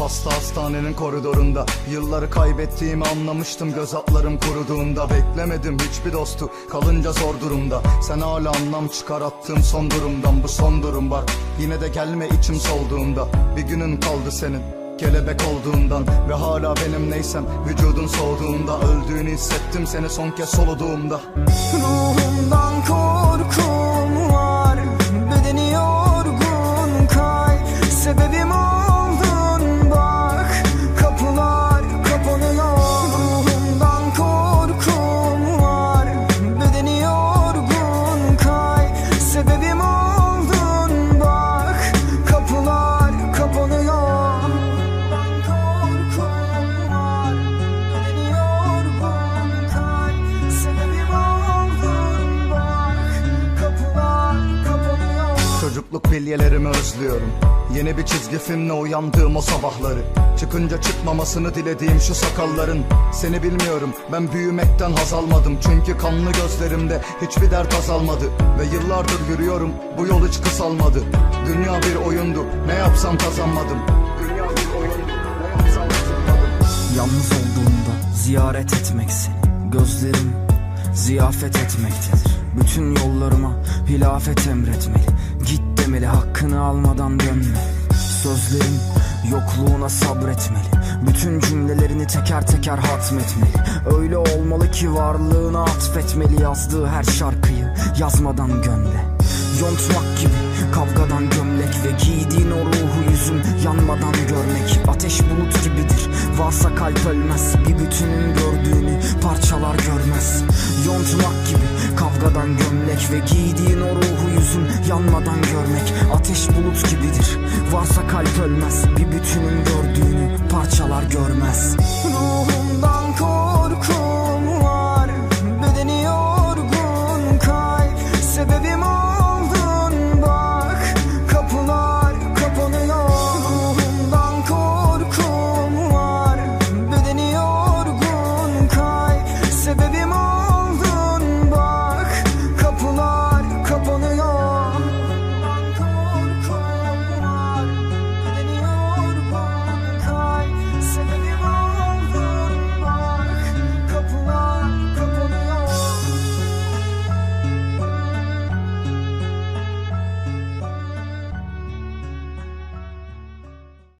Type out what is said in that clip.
hastanenin koridorunda. Yılları kaybettiğimi anlamıştım göz altlarım kuruduğunda. Beklemedim hiçbir dostu kalınca zor durumda. Sen hala anlam çıkar attığım son durumdan Bu son durum var. Yine de gelme içim solduğunda. Bir günün kaldı senin Kelebek olduğundan. Ve hala benim neysem Vücudun soğuduğunda. Öldüğünü hissettim seni son kez soluduğumda. Ruhumdan korkum Çocukluk bilyelerimi özlüyorum. Yeni bir çizgi filmle uyandığım o sabahları. Çıkınca çıkmamasını dilediğim şu sakalların. Seni bilmiyorum ben büyümekten haz almadım. Çünkü kanlı gözlerimde hiçbir dert azalmadı Ve yıllardır yürüyorum bu yol hiç kısalmadı. Dünya bir oyundu ne yapsam kazanmadım. Dünya bir oyundu ne yapsam kazanmadım. Yalnız olduğumda ziyaret etmek seni Gözlerim ziyafet etmektedir. Bütün yollarıma hilafet emretmeli. Git demeli hakkını almadan dönme. Sözlerim yokluğuna sabretmeli. Bütün cümlelerini teker teker hatmetmeli. Öyle olmalı ki varlığına atfetmeli. Yazdığı her şarkıyı yazmadan gömle. Yontmak gibi kavgadan gömlek ve giydiğin o ruhu yüzün yanmadan görmek Ateş bulut gibidir. Varsa kalp ölmez Bir bütünün gördüğünü parçalar görmez. Yontmak gibi kavgadan gömlek ve giydiğin o ruhu yüzün yanmadan görmek Ateş bulut gibidir. Varsa kalp ölmez Bir bütünün gördüğünü parçalar görmez. Ruhumdan